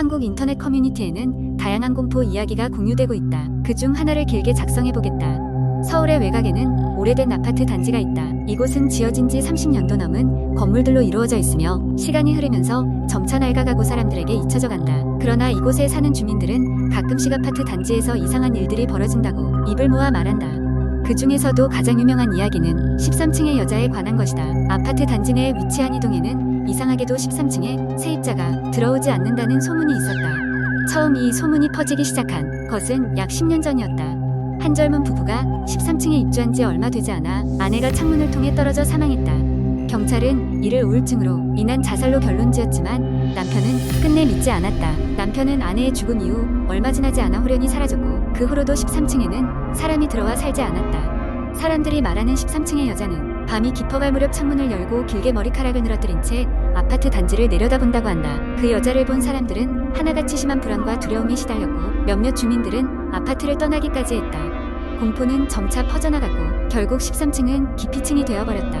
한국 인터넷 커뮤니티에는 다양한 공포 이야기가 공유되고 있다. 그 중 하나를 길게 작성해보겠다. 서울의 외곽에는 오래된 아파트 단지가 있다. 이곳은 지어진 지 30년도 넘은 건물들로 이루어져 있으며 시간이 흐르면서 점차 낡아가고 사람들에게 잊혀져 간다. 그러나 이곳에 사는 주민들은 가끔씩 아파트 단지에서 이상한 일들이 벌어진다고 입을 모아 말한다. 그 중에서도 가장 유명한 이야기는 13층의 여자에 관한 것이다. 아파트 단지 내에 위치한 이 동에는 이상하게도 13층에 세입자가 들어오지 않는다는 소문이 있었다. 처음 이 소문이 퍼지기 시작한 것은 약 10년 전이었다. 한 젊은 부부가 13층에 입주한 지 얼마 되지 않아 아내가 창문을 통해 떨어져 사망했다. 경찰은 이를 우울증으로 인한 자살로 결론 지었지만 남편은 끝내 믿지 않았다. 남편은 아내의 죽음 이후 얼마 지나지 않아 호련이 사라졌고 그 후로도 13층에는 사람이 들어와 살지 않았다. 사람들이 말하는 13층의 여자는 밤이 깊어갈 무렵 창문을 열고 길게 머리카락을 늘어뜨린 채 아파트 단지를 내려다본다고 한다. 그 여자를 본 사람들은 하나같이 심한 불안과 두려움에 시달렸고 몇몇 주민들은 아파트를 떠나기까지 했다. 공포는 점차 퍼져나갔고 결국 13층은 기피층이 되어버렸다.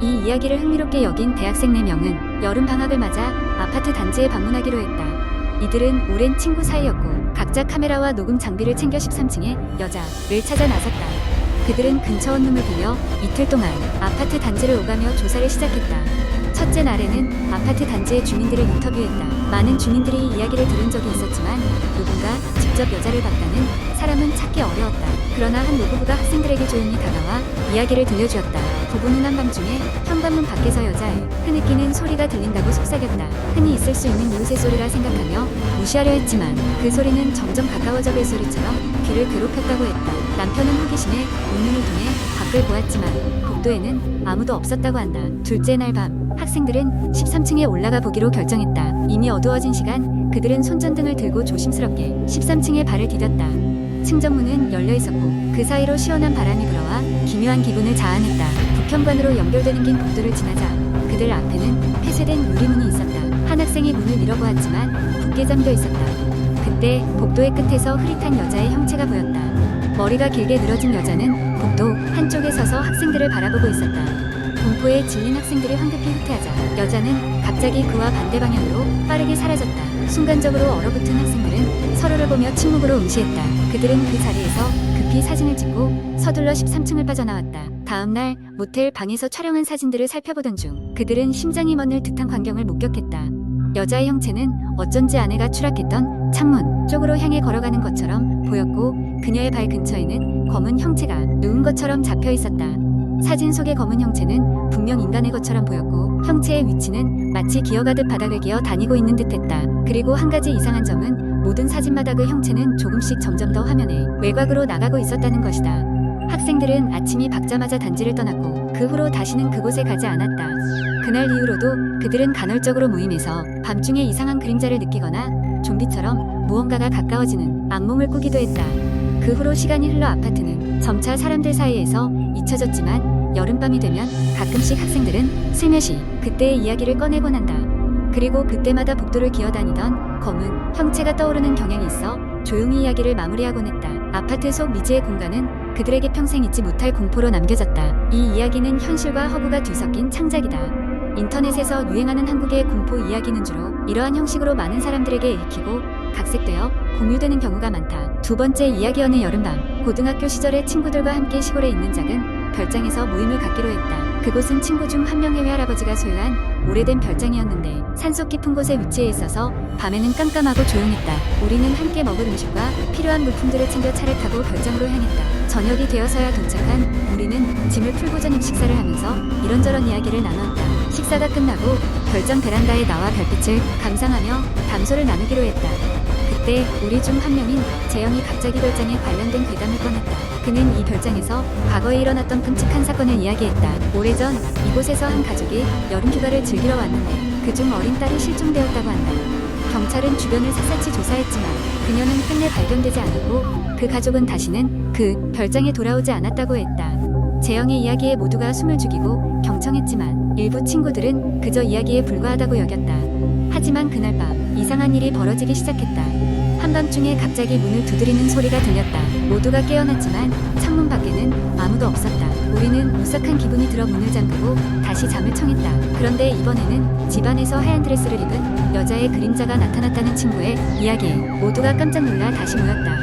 이 이야기를 흥미롭게 여긴 대학생 4명은 여름 방학을 맞아 아파트 단지에 방문하기로 했다. 이들은 오랜 친구 사이였고 각자 카메라와 녹음 장비를 챙겨 13층의 여자를 찾아 나섰다. 그들은 근처 원룸을 빌려 이틀 동안 아파트 단지를 오가며 조사를 시작했다. 첫째 날에는 아파트 단지의 주민들을 인터뷰했다. 많은 주민들이 이 이야기를 들은 적이 있었지만 누군가 직접 여자를 봤다는 사람은 찾기 어려웠다. 그러나 한 노부부가 학생들에게 조용히 다가와 이야기를 들려주었다. 부부는 한밤중에 현관문 밖에서 여자의 흐느끼는 소리가 들린다고 속삭였다. 흔히 있을 수 있는 요새 소리라 생각하며 무시하려 했지만 그 소리는 점점 가까워져 벨 소리처럼 귀를 괴롭혔다고 했다. 남편은 호기심에 문문을 통해 밖을 보았지만 복도에는 아무도 없었다고 한다. 둘째 날 밤 학생들은 13층에 올라가 보기로 결정했다. 이미 어두워진 시간 그들은 손전등을 들고 조심스럽게 13층에 발을 디뎠다. 층정문은 열려 있었고 그 사이로 시원한 바람이 불어와 기묘한 기분을 자아냈다. 북현관으로 연결되는 긴 복도를 지나자 그들 앞에는 폐쇄된 유리문이 있었다. 한 학생이 문을 밀어보았지만 굳게 잠겨 있었다. 그때 복도의 끝에서 흐릿한 여자의 형체가 보였다. 머리가 길게 늘어진 여자는 복도 한쪽에 서서 학생들을 바라보고 있었다. 공포에 질린 학생들이 황급히 후퇴하자 여자는 갑자기 그와 반대 방향으로 빠르게 사라졌다. 순간적으로 얼어붙은 학생들은 서로를 보며 침묵으로 응시했다. 그들은 그 자리에서 급히 사진을 찍고 서둘러 13층을 빠져나왔다. 다음 날 모텔 방에서 촬영한 사진들을 살펴보던 중 그들은 심장이 멎을 듯한 광경을 목격했다. 여자의 형체는 어쩐지 아내가 추락했던 창문 쪽으로 향해 걸어가는 것처럼 보였고 그녀의 발 근처에는 검은 형체가 누운 것처럼 잡혀 있었다. 사진 속의 검은 형체는 분명 인간의 것처럼 보였고 형체의 위치는 마치 기어가듯 바닥을 기어 다니고 있는 듯했다. 그리고 한 가지 이상한 점은 모든 사진마다 그 형체는 조금씩 점점 더 화면의 외곽으로 나가고 있었다는 것이다. 학생들은 아침이 밝자마자 단지를 떠났고 그 후로 다시는 그곳에 가지 않았다. 그날 이후로도 그들은 간헐적으로 모임에서 밤중에 이상한 그림자를 느끼거나 좀비처럼 무언가가 가까워지는 악몽을 꾸기도 했다. 그 후로 시간이 흘러 아파트는 점차 사람들 사이에서 잊혀졌지만 여름밤이 되면 가끔씩 학생들은 슬며시 그때의 이야기를 꺼내곤 한다. 그리고 그때마다 복도를 기어다니던 검은 형체가 떠오르는 경향이 있어 조용히 이야기를 마무리하곤 했다. 아파트 속 미지의 공간은 그들에게 평생 잊지 못할 공포로 남겨졌다. 이 이야기는 현실과 허구가 뒤섞인 창작이다. 인터넷에서 유행하는 한국의 공포 이야기는 주로 이러한 형식으로 많은 사람들에게 읽히고 각색되어 공유되는 경우가 많다. 두 번째 이야기 어느 여름밤 고등학교 시절에 친구들과 함께 시골에 있는 작은 별장에서 모임을 갖기로 했다. 그곳은 친구 중 한 명의 외할아버지가 소유한 오래된 별장이었는데 산속 깊은 곳에 위치해 있어서 밤에는 깜깜하고 조용했다. 우리는 함께 먹을 음식과 필요한 물품들을 챙겨 차를 타고 별장으로 향했다. 저녁이 되어서야 도착한 우리는 짐을 풀고 저녁 식사를 하면서 이런저런 이야기를 나눴다. 식사가 끝나고 별장 베란다에 나와 별빛을 감상하며 담소를 나누기로 했다. 그때 우리 중 한 명인 재영이 갑자기 별장에 관련된 괴담을 꺼냈다. 그는 이 별장에서 과거에 일어났던 끔찍한 사건을 이야기했다. 오래전 이곳에서 한 가족이 여름 휴가를 즐기러 왔는데 그중 어린 딸이 실종되었다고 한다. 경찰은 주변을 샅샅이 조사했지만 그녀는 끝내 발견되지 않았고 그 가족은 다시는 그 별장에 돌아오지 않았다고 했다. 재영의 이야기에 모두가 숨을 죽이고 경청했지만 일부 친구들은 그저 이야기에 불과하다고 여겼다. 하지만 그날 밤 이상한 일이 벌어지기 시작했다. 한밤중에 갑자기 문을 두드리는 소리가 들렸다. 모두가 깨어났지만 창문 밖에는 아무도 없었다. 우리는 오싹한 기분이 들어 문을 잠그고 다시 잠을 청했다. 그런데 이번에는 집안에서 하얀 드레스를 입은 여자의 그림자가 나타났다는 친구의 이야기에 모두가 깜짝 놀라 다시 모였다.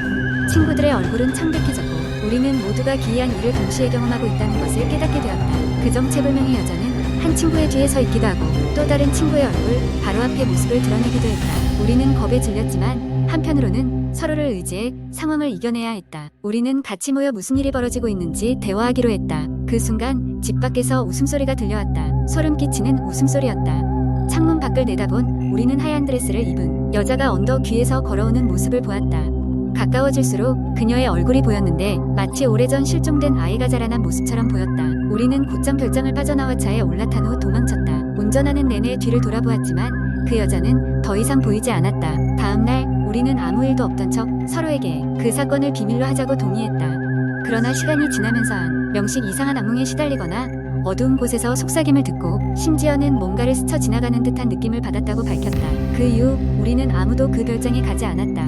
친구들의 얼굴은 창백해졌고 우리는 모두가 기이한 일을 동시에 경험하고 있다는 것을 깨닫게 되었다. 그 정체불명의 여자는 한 친구의 뒤에 서 있기도 하고 또 다른 친구의 얼굴 바로 앞에 모습을 드러내기도 했다. 우리는 겁에 질렸지만 한편으로는 서로를 의지해 상황을 이겨내야 했다. 우리는 같이 모여 무슨 일이 벌어지고 있는지 대화하기로 했다. 그 순간 집 밖에서 웃음소리가 들려왔다. 소름 끼치는 웃음소리였다. 창문 밖을 내다본 우리는 하얀 드레스를 입은 여자가 언덕 위에서 걸어오는 모습을 보았다. 가까워질수록 그녀의 얼굴이 보였는데 마치 오래전 실종된 아이가 자라난 모습처럼 보였다. 우리는 곧장 별장을 빠져나와 차에 올라탄 후 도망쳤다. 운전하는 내내 뒤를 돌아보았지만 그 여자는 더 이상 보이지 않았다. 다음날 우리는 아무 일도 없던 척 서로에게 그 사건을 비밀로 하자고 동의했다. 그러나 시간이 지나면서 한 명씩 이상한 악몽에 시달리거나 어두운 곳에서 속삭임을 듣고 심지어는 뭔가를 스쳐 지나가는 듯한 느낌을 받았다고 밝혔다. 그 이후 우리는 아무도 그 별장에 가지 않았다.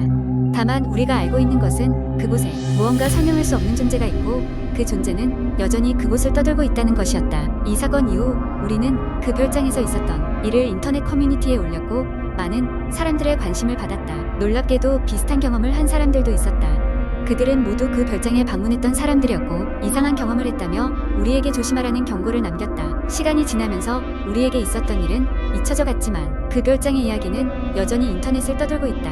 다만 우리가 알고 있는 것은 그곳에 무언가 설명할 수 없는 존재가 있고 그 존재는 여전히 그곳을 떠돌고 있다는 것이었다. 이 사건 이후 우리는 그 별장에서 있었던 일을 인터넷 커뮤니티에 올렸고 많은 사람들의 관심을 받았다. 놀랍게도 비슷한 경험을 한 사람들도 있었다. 그들은 모두 그 별장에 방문했던 사람들이었고 이상한 경험을 했다며 우리에게 조심하라는 경고를 남겼다. 시간이 지나면서 우리에게 있었던 일은 잊혀져 갔지만 그 별장의 이야기는 여전히 인터넷을 떠돌고 있다.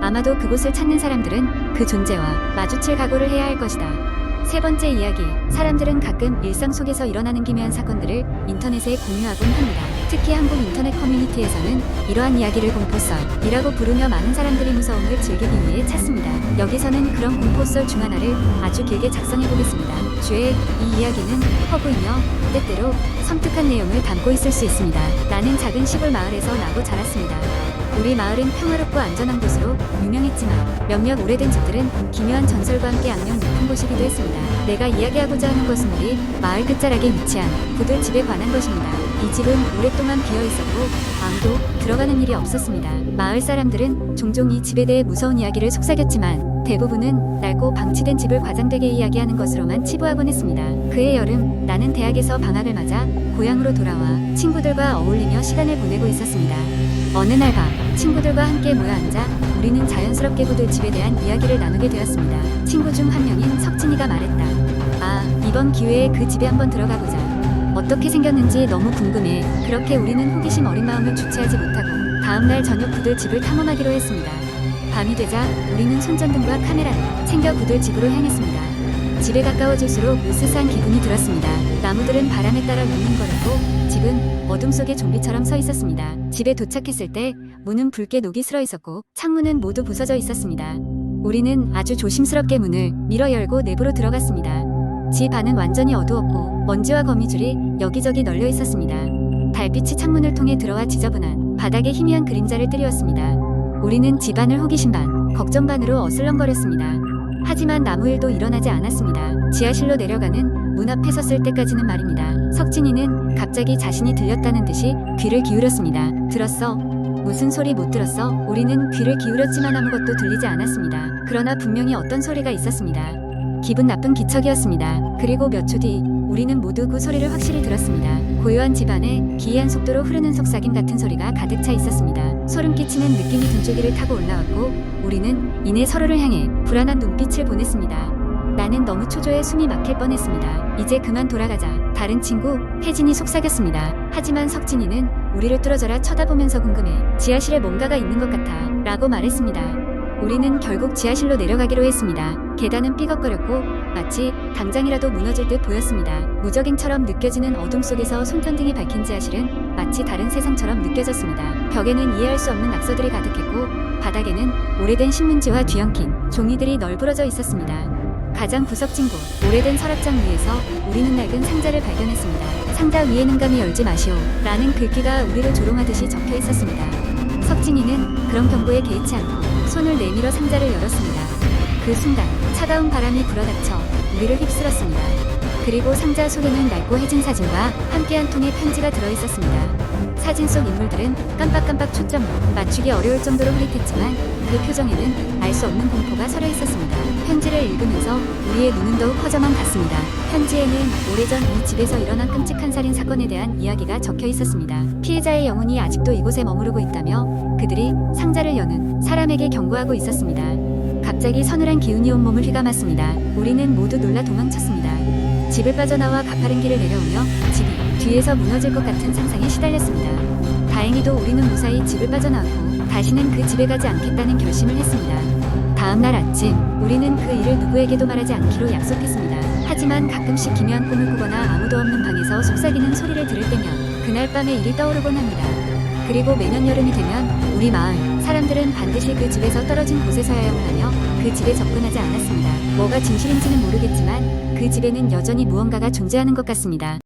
아마도 그곳을 찾는 사람들은 그 존재와 마주칠 각오를 해야 할 것이다. 세 번째 이야기. 사람들은 가끔 일상 속에서 일어나는 기묘한 사건들을 인터넷에 공유하곤 합니다. 특히 한국 인터넷 커뮤니티에서는 이러한 이야기를 공포썰이라고 부르며 많은 사람들이 무서움을 즐기기 위해 찾습니다. 여기서는 그런 공포썰 중 하나를 아주 길게 작성해 보겠습니다. 주의 이 이야기는 허구이며 때때로 섬뜩한 내용을 담고 있을 수 있습니다. 나는 작은 시골 마을에서 나고 자랐습니다. 우리 마을은 평화롭고 안전한 곳으로 유명했지만 몇몇 오래된 집들은 기묘한 전설과 함께 악명 높은 곳이기도 했습니다. 내가 이야기하고자 하는 것은 우리 마을 끝자락에 위치한 부들집에 관한 것입니다. 이 집은 오랫동안 비어 있었고 아무도 들어가는 일이 없었습니다. 마을 사람들은 종종 이 집에 대해 무서운 이야기를 속삭였지만 대부분은 낡고 방치된 집을 과장되게 이야기하는 것으로만 치부하곤 했습니다. 그해 여름 나는 대학에서 방학을 맞아 고향으로 돌아와 친구들과 어울리며 시간을 보내고 있었습니다. 어느 날 밤 친구들과 함께 모여 앉아 우리는 자연스럽게 부들 집에 대한 이야기를 나누게 되었습니다. 친구 중 한 명인 석진이가 말했다. 아, 이번 기회에 그 집에 한번 들어가 보자. 어떻게 생겼는지 너무 궁금해. 그렇게 우리는 호기심 어린 마음을 주체하지 못하고 다음날 저녁 부들 집을 탐험하기로 했습니다. 밤이 되자 우리는 손전등과 카메라를 챙겨 부들 집으로 향했습니다. 집에 가까워질수록 으스스한 기분이 들었습니다. 나무들은 바람에 따라 윙윙거렸고 집은 어둠 속의 좀비처럼 서 있었습니다. 집에 도착했을 때 문은 붉게 녹이 슬어 있었고 창문은 모두 부서져 있었습니다. 우리는 아주 조심스럽게 문을 밀어 열고 내부로 들어갔습니다. 집 안은 완전히 어두웠고 먼지와 거미줄이 여기저기 널려 있었습니다. 달빛이 창문을 통해 들어와 지저분한 바닥에 희미한 그림자를 띠리웠습니다. 우리는 집안을 호기심 반, 걱정 반으로 어슬렁거렸습니다. 하지만 아무 일도 일어나지 않았습니다. 지하실로 내려가는 문 앞에 섰을 때까지는 말입니다. 석진이는 갑자기 자신이 들렸다는 듯이 귀를 기울였습니다. 들었어? 무슨 소리 못 들었어? 우리는 귀를 기울였지만 아무것도 들리지 않았습니다. 그러나 분명히 어떤 소리가 있었습니다. 기분 나쁜 기척이었습니다. 그리고 몇 초 뒤 우리는 모두 그 소리를 확실히 들었습니다. 고요한 집안에 기이한 속도로 흐르는 속삭임 같은 소리가 가득 차 있었습니다. 소름 끼치는 느낌이 등줄기를 타고 올라왔고 우리는 이내 서로를 향해 불안한 눈빛을 보냈습니다. 나는 너무 초조해 숨이 막힐 뻔했습니다. 이제 그만 돌아가자. 다른 친구 혜진이 속삭였습니다. 하지만 석진이는 우리를 뚫어져라 쳐다보면서 궁금해. 지하실에 뭔가가 있는 것 같아. 라고 말했습니다. 우리는 결국 지하실로 내려가기로 했습니다. 계단은 삐걱거렸고 마치 당장이라도 무너질 듯 보였습니다. 무적행처럼 느껴지는 어둠 속에서 손전등이 밝힌 지하실은 마치 다른 세상처럼 느껴졌습니다. 벽에는 이해할 수 없는 낙서들이 가득했고 바닥에는 오래된 신문지와 뒤엉킨 종이들이 널브러져 있었습니다. 가장 구석진 곳, 오래된 서랍장 위에서 우리는 낡은 상자를 발견했습니다. 상자 위에는 감히 열지 마시오. 라는 글귀가 우리를 조롱하듯이 적혀 있었습니다. 석진이는 그런 경고에 개의치 않고 손을 내밀어 상자를 열었습니다. 그 순간 차가운 바람이 불어닥쳐 우리를 휩쓸었습니다. 그리고 상자 속에는 낡고 해진 사진과 함께 한 통의 편지가 들어 있었습니다. 사진 속 인물들은 깜빡깜빡 초점 맞추기 어려울 정도로 흐릿했지만 그 표정에는 알 수 없는 공포가 서려 있었습니다. 편지를 읽으면서 우리의 눈은 더욱 커져만 갔습니다. 편지에는 오래전 이 집에서 일어난 끔찍한 살인 사건에 대한 이야기가 적혀 있었습니다. 피해자의 영혼이 아직도 이곳에 머무르고 있다며 그들이 상자를 여는 사람에게 경고하고 있었습니다. 갑자기 서늘한 기운이 온몸을 휘감았습니다. 우리는 모두 놀라 도망쳤습니다. 집을 빠져나와 가파른 길을 내려오며 집이 뒤에서 무너질 것 같은 상상에 시달렸습니다. 다행히도 우리는 무사히 집을 빠져나왔고 다시는 그 집에 가지 않겠다는 결심을 했습니다. 다음 날 아침 우리는 그 일을 누구에게도 말하지 않기로 약속했습니다. 하지만 가끔씩 기묘한 꿈을 꾸거나 아무도 없는 방에서 속삭이는 소리를 들을 때면 그날 밤의 일이 떠오르곤 합니다. 그리고 매년 여름이 되면 우리 마을 사람들은 반드시 그 집에서 떨어진 곳에 서야영을 하며 그 집에 접근하지 않았습니다. 뭐가 진실인지는 모르겠지만 그 집에는 여전히 무언가가 존재하는 것 같습니다.